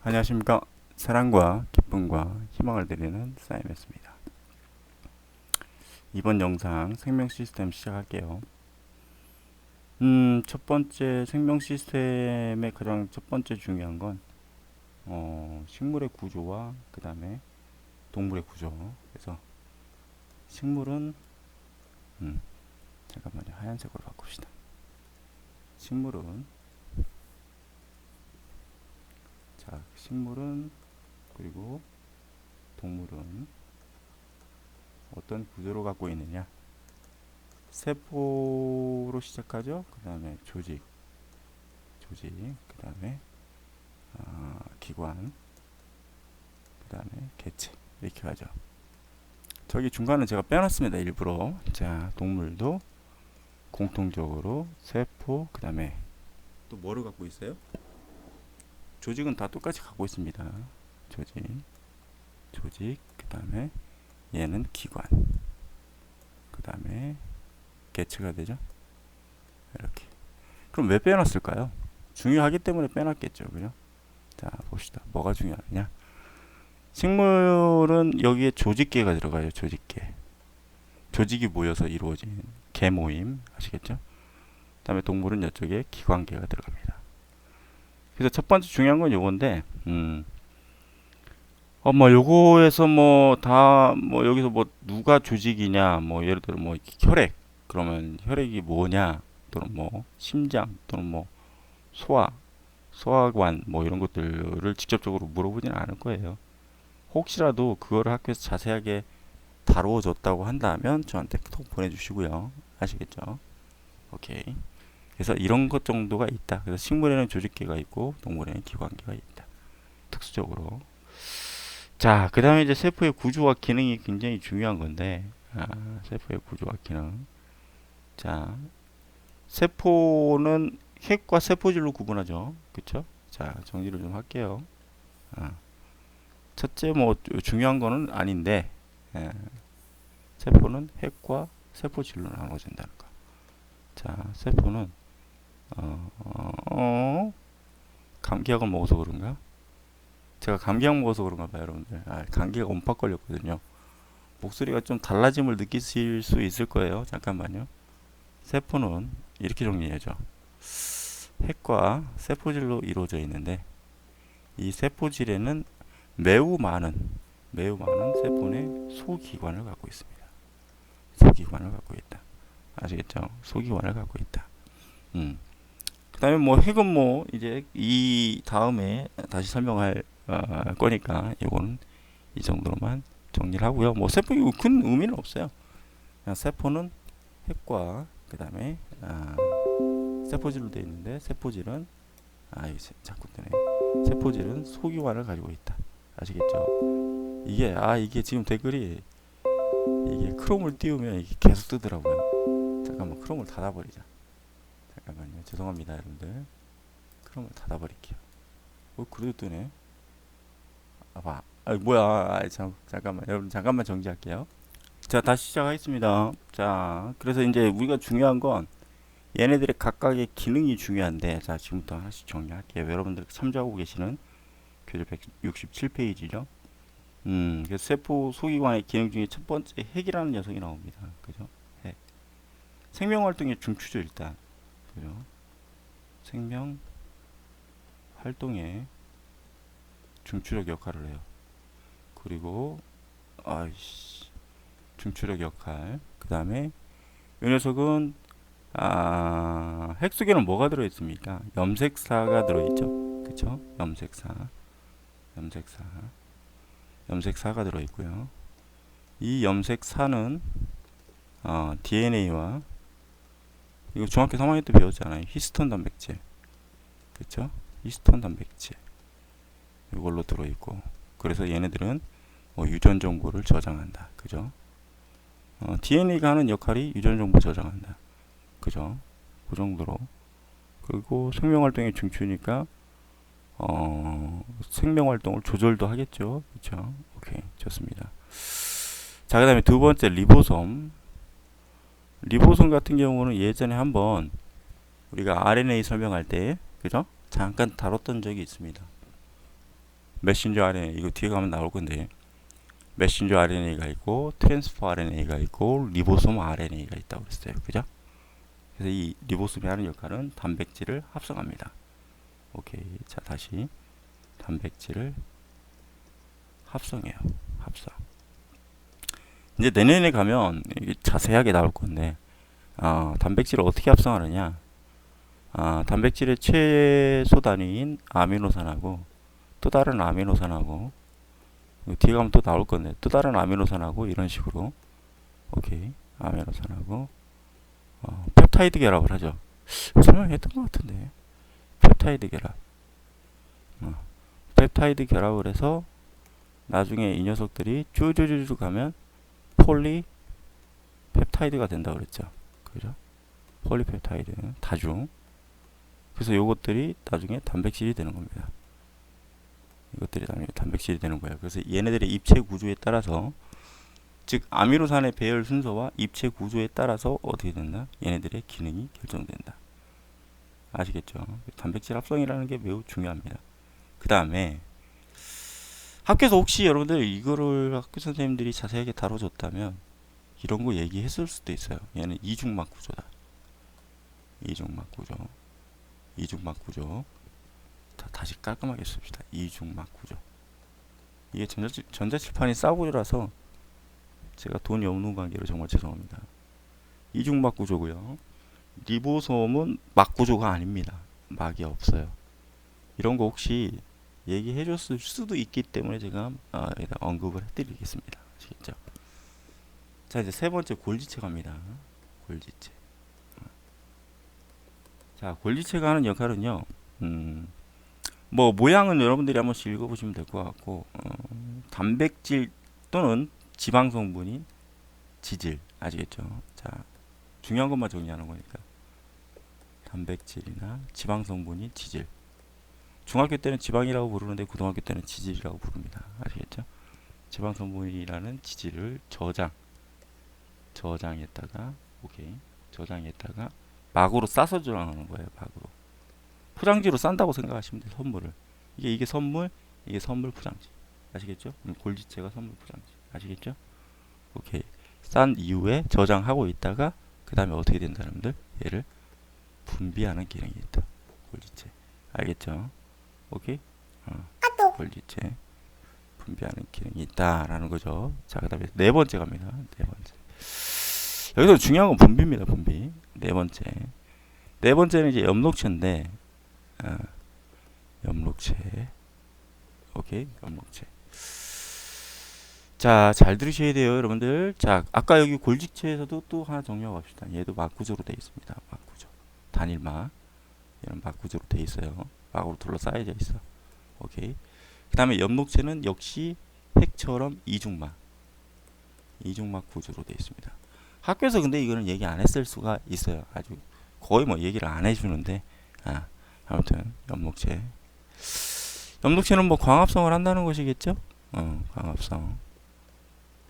안녕하십니까. 사랑과 기쁨과 희망을 드리는 사임했습니다. 이번 영상 생명 시스템 시작할게요. 음, 첫 번째 생명 시스템의 가장 첫 번째 중요한 건 어, 식물의 구조와 그 다음에 동물의 구조. 그래서 식물은 음, 잠깐만요. 하얀색으로 바꿉시다. 식물은 자, 식물은 그리고 동물은 어떤 구조를 갖고 있느냐? 세포로 시작하죠. 그 다음에 조직, 조직, 그 다음에 아, 기관, 그 다음에 개체 이렇게 가죠. 저기 중간은 제가 빼놨습니다. 일부러. 자, 동물도 공통적으로 세포, 그 다음에 또 뭐를 갖고 있어요? 조직은 다 똑같이 갖고 있습니다. 조직, 조직, 그 다음에 얘는 기관, 그 다음에 개체가 되죠. 이렇게. 그럼 왜 빼놨을까요? 중요하기 때문에 빼놨겠죠, 그죠? 자, 봅시다. 뭐가 중요하냐? 식물은 여기에 조직계가 들어가요, 조직계. 조직이 모여서 이루어진 개 모임, 아시겠죠? 그 다음에 동물은 이쪽에 기관계가 들어갑니다. 그래서 첫 번째 중요한 건 요건데, 음, 어, 뭐, 요거에서 뭐, 다, 뭐, 여기서 뭐, 누가 조직이냐, 뭐, 예를 들어 뭐, 혈액, 그러면 혈액이 뭐냐, 또는 뭐, 심장, 또는 뭐, 소화, 소화관, 뭐, 이런 것들을 직접적으로 물어보지는 않을 거예요. 혹시라도 그거를 학교에서 자세하게 다루어줬다고 한다면 저한테 톡 보내주시고요. 아시겠죠? 오케이. 그래서 이런 것 정도가 있다. 그래서 식물에는 조직계가 있고 동물에는 기관계가 있다. 특수적으로. 자, 그 다음에 이제 세포의 구조와 기능이 굉장히 중요한 건데, 아, 세포의 구조와 기능. 자, 세포는 핵과 세포질로 구분하죠. 그쵸? 자, 정리를 좀 할게요. 아, 첫째, 뭐, 중요한 거는 아닌데, 예, 세포는 핵과 세포질로 나눠진다는 거. 자, 세포는 어, 어, 어, 감기약을 먹어서 그런가? 제가 감기약 먹어서 그런가 봐요, 여러분들. 아, 감기가 옴팍 걸렸거든요. 목소리가 좀 달라짐을 느끼실 수 있을 거예요. 잠깐만요. 세포는 이렇게 정리해야죠. 핵과 세포질로 이루어져 있는데 이 세포질에는 매우 많은 매우 많은 세포의 소기관을 갖고 있습니다. 소기관을 갖고 있다. 아시겠죠? 소기관을 갖고 있다. 음. 그 다음에 뭐 핵은 뭐 이제 이 다음에 다시 설명할 어, 거니까 이거는 이 정도로만 정리를 하고요. 뭐 세포 큰 의미는 없어요. 그냥 세포는 핵과 그 다음에 아, 세포질로 되어 있는데 세포질은 아 이거 자꾸 뜨네. 세포질은 소기관을 가지고 있다. 아시겠죠? 이게 아 이게 지금 댓글이 이게 크롬을 띄우면 이게 계속 뜨더라고요. 잠깐만 크롬을 닫아버리자. 죄송합니다, 여러분들. 크롬을 닫아버릴게요. 어, 그래도 뜨네. 아, 봐. 아, 뭐야. 아, 참, 잠깐만. 여러분, 잠깐만 정지할게요. 자, 다시 시작하겠습니다. 자, 그래서 이제 우리가 중요한 건 얘네들의 각각의 기능이 중요한데, 자, 지금부터 하나씩 정리할게요. 여러분들 참조하고 계시는 교재 167페이지죠. 음, 그래서 세포 소기관의 기능 중에 첫 번째 핵이라는 녀석이 나옵니다. 그죠? 핵. 생명 활동의 중추죠, 일단. 그죠? 생명 활동에 중추력 역할을 해요. 그리고 아이씨 중추력 역할. 그 다음에 이 녀석은 아, 핵 속에는 뭐가 들어 있습니까? 염색사가 들어 있죠. 그쵸? 염색사. 염색사. 염색사가 들어 있고요. 이 염색사는 어, DNA와 이거 중학교 3학년 때 배웠잖아요. 히스톤 단백질. 그쵸? 히스톤 단백질. 이걸로 들어있고. 그래서 얘네들은 뭐 유전 정보를 저장한다. 그죠? 어, DNA가 하는 역할이 유전 정보 저장한다. 그죠? 그 정도로. 그리고 생명 활동의 중추니까 어, 생명 활동을 조절도 하겠죠. 그쵸? 오케이. 좋습니다. 자, 그 다음에 두 번째 리보솜. 리보솜 같은 경우는 예전에 한번 우리가 RNA 설명할 때, 그죠? 잠깐 다뤘던 적이 있습니다. 메신저 RNA 이거 뒤에 가면 나올 건데 메신저 RNA가 있고 트랜스퍼 RNA가 있고 리보솜 RNA가 있다고 그랬어요. 그죠? 그래서 이 리보솜이 하는 역할은 단백질을 합성합니다. 오케이. 자, 다시 단백질을 합성해요. 합성. 이제 내년에 가면 자세하게 나올 건데 어, 단백질을 어떻게 합성하느냐? 아, 단백질의 최소 단위인 아미노산하고 또 다른 아미노산하고 뒤에 가면 또 나올 건데 또 다른 아미노산하고 이런 식으로 오케이 아미노산하고 어, 펩타이드 결합을 하죠. 설명했던 것 같은데 펩타이드 결합. 어, 펩타이드 결합을 해서 나중에 이 녀석들이 쭈쭈쭈쭈 가면 폴리 펩타이드가 된다 그랬죠. 그죠? 폴리펩타이드 다중. 그래서 요것들이 나중에 단백질이 되는 겁니다. 이것들이 나중에 단백질이 되는 거예요. 그래서 얘네들의 입체 구조에 따라서 즉 아미노산의 배열 순서와 입체 구조에 따라서 어떻게 된다? 얘네들의 기능이 결정된다. 아시겠죠? 단백질 합성이라는 게 매우 중요합니다. 그 다음에 학교에서 혹시 여러분들 이거를 학교 선생님들이 자세하게 다뤄줬다면 이런 거 얘기했을 수도 있어요. 얘는 이중막 구조다. 이중막 구조. 이중막 구조. 자, 다시 깔끔하게 씁시다. 이중막 구조. 이게 전자칠, 전자칠판이 싸구려라서 제가 돈이 없는 관계로 정말 죄송합니다. 이중막 구조고요. 리보솜은 막 구조가 아닙니다. 막이 없어요. 이런 거 혹시 얘기해 줬을 수도 있기 때문에 제가 어, 여기다 언급을 해드리겠습니다. 아시겠죠? 자 이제 세 번째 골지체 갑니다. 골지체. 자 골지체가 하는 역할은요. 음, 뭐 모양은 여러분들이 한 번씩 읽어보시면 될 것 같고 어, 단백질 또는 지방 성분인 지질 아시겠죠? 자 중요한 것만 정리하는 거니까 단백질이나 지방 성분인 지질. 중학교 때는 지방이라고 부르는데 고등학교 때는 지질이라고 부릅니다. 아시겠죠? 지방 성분이라는 지질을 저장 저장했다가 오케이 저장했다가 막으로 싸서 저장하는 거예요. 막으로 포장지로 싼다고 생각하시면 돼요. 선물을 이게 이게 선물 이게 선물 포장지 아시겠죠? 음, 골지체가 선물 포장지 아시겠죠? 오케이 싼 이후에 저장하고 있다가 그 다음에 어떻게 된다 여러분들 얘를 분비하는 기능이 있다. 골지체 알겠죠? 오케이 어, 골지체 분비하는 기능이 있다라는 거죠. 자 그 다음에 네 번째 갑니다. 네 번째. 여기서 중요한 건 분비입니다. 분비. 네 번째. 네 번째는 이제 엽록체인데, 어, 엽록체. 오케이, 엽록체. 자, 잘 들으셔야 돼요, 여러분들. 자, 아까 여기 골직체에서도 또 하나 정리하고 갑시다. 얘도 막구조로 되어 있습니다. 막구조. 단일막. 얘는 막구조로 되어 있어요. 막으로 둘러싸여져 있어. 오케이. 그 다음에 엽록체는 역시 핵처럼 이중막. 이중막 구조로 되어 있습니다. 학교에서 근데 이거는 얘기 안 했을 수가 있어요. 아주 거의 뭐 얘기를 안 해주는데 아, 아무튼 연목체 연목체는 뭐 광합성을 한다는 것이겠죠? 어, 광합성.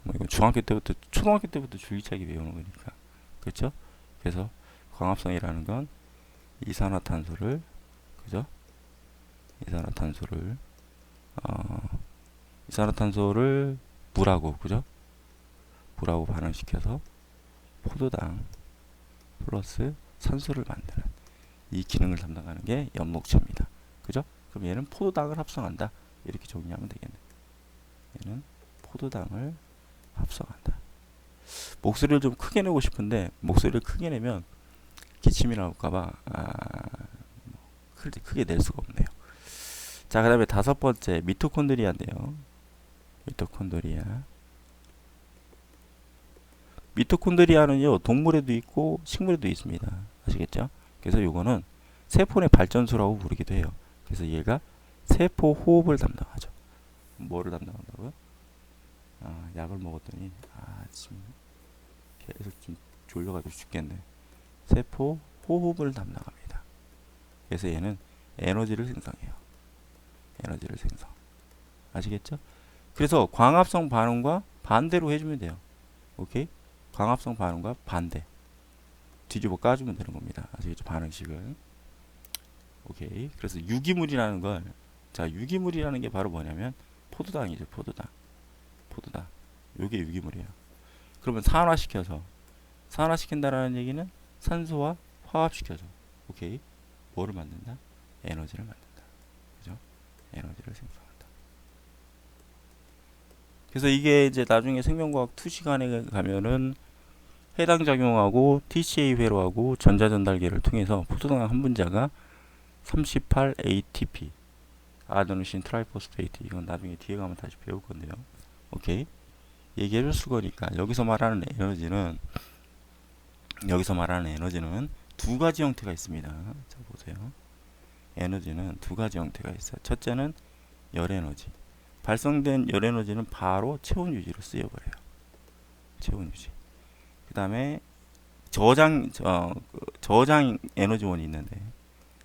뭐 이건 중학교 때부터 초등학교 때부터 주기차게 배우는 거니까 그렇죠? 그래서 광합성이라는 건 이산화탄소를 그죠? 이산화탄소를 어, 이산화탄소를 물하고 그죠? 물하고 반응시켜서 포도당 플러스 산소를 만드는 이 기능을 담당하는 게 연목체입니다. 그죠? 그럼 얘는 포도당을 합성한다. 이렇게 정리하면 되겠네. 얘는 포도당을 합성한다. 목소리를 좀 크게 내고 싶은데 목소리를 크게 내면 기침이 나올까봐 아, 크게, 크게 낼 수가 없네요. 자, 그 다음에 다섯 번째 미토콘드리아인데요. 미토콘드리아. 미토콘드리아는요 동물에도 있고 식물에도 있습니다. 아시겠죠? 그래서 요거는 세포의 발전소라고 부르기도 해요. 그래서 얘가 세포 호흡을 담당하죠. 뭐를 담당한다고요? 아, 약을 먹었더니 아 지금 계속 좀 졸려가지고 죽겠네. 세포 호흡을 담당합니다. 그래서 얘는 에너지를 생성해요. 에너지를 생성. 아시겠죠? 그래서 광합성 반응과 반대로 해주면 돼요. 오케이? 광합성 반응과 반대 뒤집어 까주면 되는 겁니다. 아시겠죠? 반응식을 오케이. 그래서 유기물이라는 걸 자, 유기물이라는 게 바로 뭐냐면 포도당이죠, 포도당. 포도당. 요게 유기물이에요. 그러면 산화시켜서 산화시킨다라는 얘기는 산소와 화합시켜서 오케이 뭐를 만든다? 에너지를 만든다. 그죠? 에너지를 생성한다. 그래서 이게 이제 나중에 생명과학 2 시간에 가면은 해당 작용하고 TCA 회로하고 전자전달계를 통해서 포도당 한 분자가 38 ATP 아데노신 트라이포스페이트 이건 나중에 뒤에 가면 다시 배울 건데요. 오케이 얘기해줄 수거니까 여기서 말하는 에너지는 여기서 말하는 에너지는 두 가지 형태가 있습니다. 자 보세요. 에너지는 두 가지 형태가 있어요. 첫째는 열 에너지. 발생된 열 에너지는 바로 체온 유지로 쓰여버려요. 체온 유지. 그 다음에 저장 저, 그 저장 에너지원이 있는데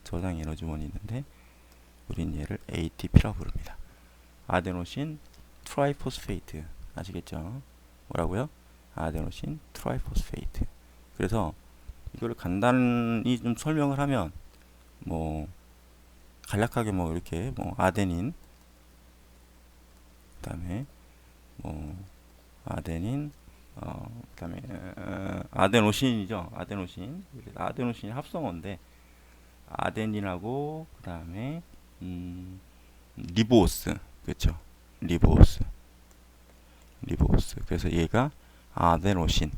저장 에너지원이 있는데 우린 얘를 ATP라고 부릅니다. 아데노신 트라이포스페이트 아시겠죠? 뭐라고요? 아데노신 트라이포스페이트. 그래서 이거를 간단히 좀 설명을 하면 뭐 간략하게 뭐 이렇게 뭐 아데닌 그다음에 뭐 아데닌 어 그다음에 어, 아데노신이죠. 아데노신. 아데노신이 합성어인데 아데닌하고 그다음에 음 리보스. 그렇죠 리보스. 리보스. 그래서 얘가 아데노신.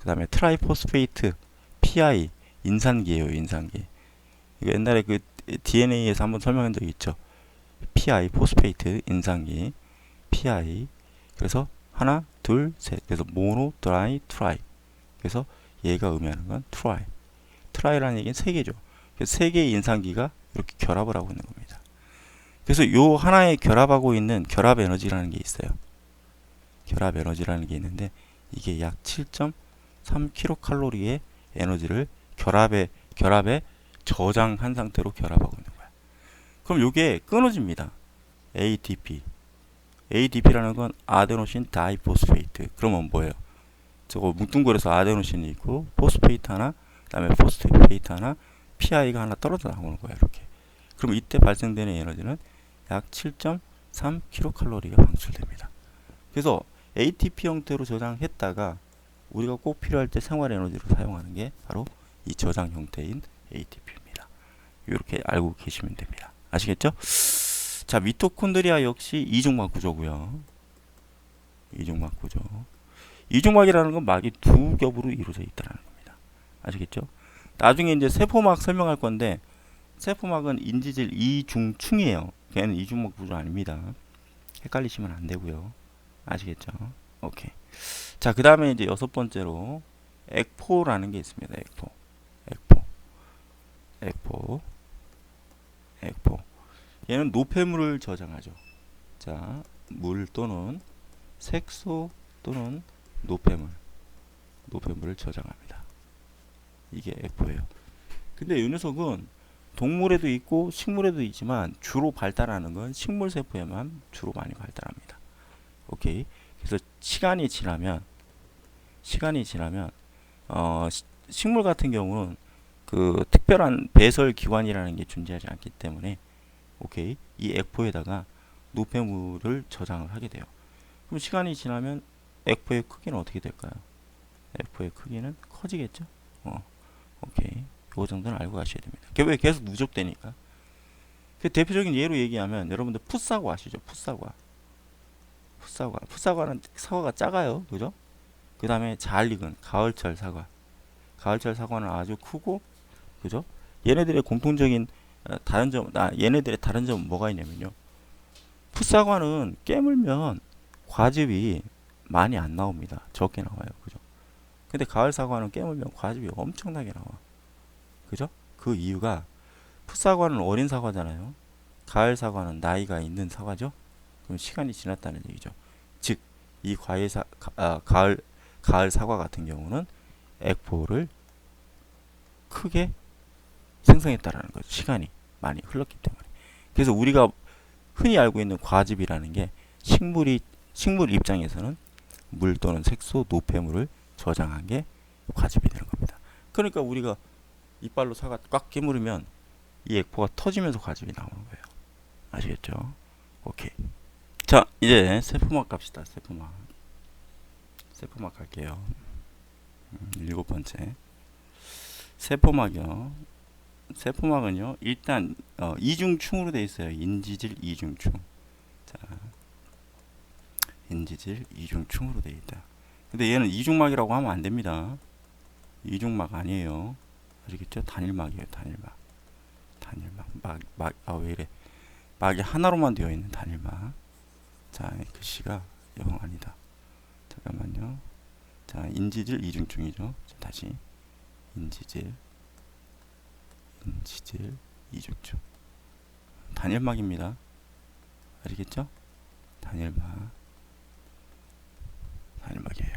그다음에 트라이포스페이트 PI 인산기예요 인산기 이거 옛날에 그 DNA에서 한번 설명한 적 있죠. PI 포스페이트 인산기 PI 그래서 하나 둘 셋 그래서 모노 드라이 트라이 그래서 얘가 의미하는 건 트라이 트라이라는 얘기는 세 개죠 세 개의 인산기가 이렇게 결합을 하고 있는 겁니다 그래서 요 하나에 결합하고 있는 결합 에너지라는 게 있어요 결합 에너지라는 게 있는데 이게 약 7.3kcal의 에너지를 결합에 결합에 저장한 상태로 결합하고 있는 거야. 그럼 요게 끊어집니다. ATP. ADP라는 건 아데노신 다이포스페이트. 그러면 뭐예요? 저거 뭉뚱그려서 아데노신이 있고 포스페이트 하나, 그다음에 포스페이트 하나, PI가 하나 떨어져 나오는 거야, 이렇게. 그럼 이때 발생되는 에너지는 약 7.3kcal가 방출됩니다. 그래서 ATP 형태로 저장했다가 우리가 꼭 필요할 때 생활 에너지로 사용하는 게 바로 이 저장 형태인 ATP입니다. 이렇게 알고 계시면 됩니다. 아시겠죠? 자, 미토콘드리아 역시 이중막 구조고요. 이중막 구조. 이중막이라는 건 막이 두 겹으로 이루어져 있다는 겁니다. 아시겠죠? 나중에 이제 세포막 설명할 건데 세포막은 인지질 이중충이에요. 걔는 이중막 구조 아닙니다. 헷갈리시면 안 되고요. 아시겠죠? 오케이. 자, 그 다음에 이제 여섯 번째로 액포라는 게 있습니다. 액포. 액포. 액포. 액포. 얘는 노폐물을 저장하죠. 자, 물 또는 색소 또는 노폐물. 노폐물을 저장합니다. 이게 액포예요. 근데 이 녀석은 동물에도 있고 식물에도 있지만 주로 발달하는 건 식물 세포에만 주로 많이 발달합니다. 오케이. 그래서 시간이 지나면 시간이 지나면 어 시, 식물 같은 경우는 그 특별한 배설 기관이라는 게 존재하지 않기 때문에 오케이. 이 액포에다가 노폐물을 저장을 하게 돼요. 그럼 시간이 지나면 액포의 크기는 어떻게 될까요? 액포의 크기는 커지겠죠? 어. 오케이. 요 정도는 알고 가셔야 됩니다. 왜 계속 누적되니까. 그 대표적인 예로 얘기하면 여러분들 풋사과 아시죠? 풋사과. 풋사과. 풋사과는 사과가 작아요. 그죠? 그 다음에 잘 익은 가을철 사과. 가을철 사과는 아주 크고, 그죠? 얘네들의 공통적인 어, 다른 점, 아, 얘네들의 다른 점은 뭐가 있냐면요. 풋사과는 깨물면 과즙이 많이 안 나옵니다. 적게 나와요. 그죠? 근데 가을 사과는 깨물면 과즙이 엄청나게 나와. 그죠? 그 이유가 풋사과는 어린 사과잖아요. 가을 사과는 나이가 있는 사과죠. 그럼 시간이 지났다는 얘기죠. 즉, 이 과일 사, 가, 아, 가을, 가을 사과 같은 경우는 액포를 크게 생성했다라는 거죠. 시간이 많이 흘렀기 때문에. 그래서 우리가 흔히 알고 있는 과즙이라는 게 식물이, 식물 입장에서는 물 또는 색소, 노폐물을 저장한 게 과즙이 되는 겁니다. 그러니까 우리가 이빨로 사과 꽉 깨물으면 이 액포가 터지면서 과즙이 나오는 거예요. 아시겠죠? 오케이. 자, 이제 세포막 갑시다. 세포막. 세포막 갈게요. 음, 일곱 번째. 세포막이요. 세포막은요. 일단 어, 이중충으로 되어 있어요. 인지질 이중충. 자, 인지질 이중충으로 되어 있다. 근데 얘는 이중막이라고 하면 안 됩니다. 이중막 아니에요. 아시겠죠? 단일막이에요. 단일막. 단일막. 막, 막, 아, 왜 이래. 막이 하나로만 되어 있는 단일막. 자, 글씨가 영 아니다. 잠깐만요. 자, 인지질 이중충이죠. 자, 다시. 인지질. 인지질 이중충. 단일막입니다. 아시겠죠? 단일막. 단일막이에요.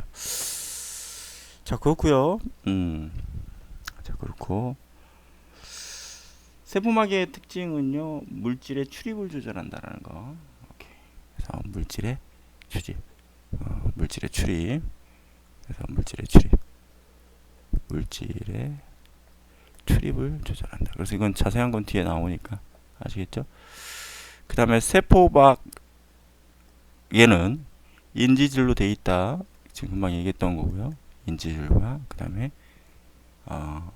자, 그렇고요. 음. 자, 그렇고 세포막의 특징은요. 물질의 출입을 조절한다라는 거. 그래서 물질의 출입. 어, 물질의 출입. 그래서 물질의 출입. 물질의 출입을 조절한다. 그래서 이건 자세한 건 뒤에 나오니까 아시겠죠? 그 다음에 세포막 얘는 인지질로 돼 있다. 지금 금방 얘기했던 거고요. 인지질과 그 다음에 어,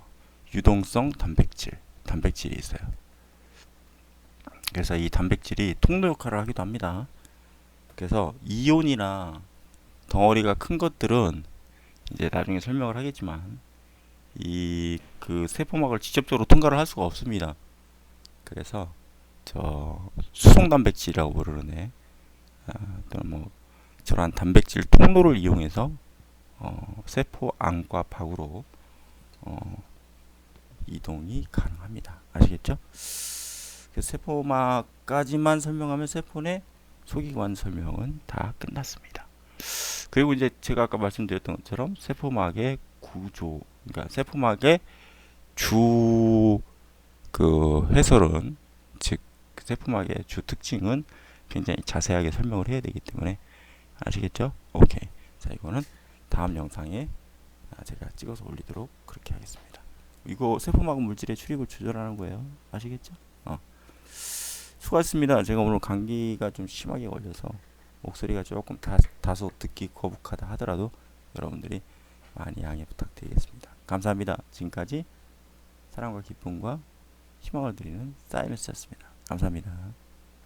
유동성 단백질, 단백질이 있어요. 그래서 이 단백질이 통로 역할을 하기도 합니다. 그래서 이온이나 덩어리가 큰 것들은 이제 나중에 설명을 하겠지만 이 그 세포막을 직접적으로 통과를 할 수가 없습니다. 그래서 저 수송 단백질이라고 부르네. 아, 또는 뭐 저러한 단백질 통로를 이용해서 어, 세포 안과 밖으로 어, 이동이 가능합니다. 아시겠죠? 그 세포막까지만 설명하면 세포 내 소기관 설명은 다 끝났습니다. 그리고 이제 제가 아까 말씀드렸던 것처럼 세포막의 구조, 그러니까 세포막의 주 그 해설은 즉그 세포막의 주 특징은 굉장히 자세하게 설명을 해야 되기 때문에 아시겠죠? 오케이. 자, 이거는 다음 영상에 아, 제가 찍어서 올리도록 그렇게 하겠습니다. 이거 세포막 물질의 출입을 조절하는 거예요. 아시겠죠? 어. 수고하셨습니다. 제가 오늘 감기가 좀 심하게 걸려서 목소리가 조금 다, 다소 듣기 거북하다 하더라도 여러분들이 많이 양해 부탁드리겠습니다. 감사합니다. 지금까지 사랑과 기쁨과 희망을 드리는 사이언스였습니다. 감사합니다.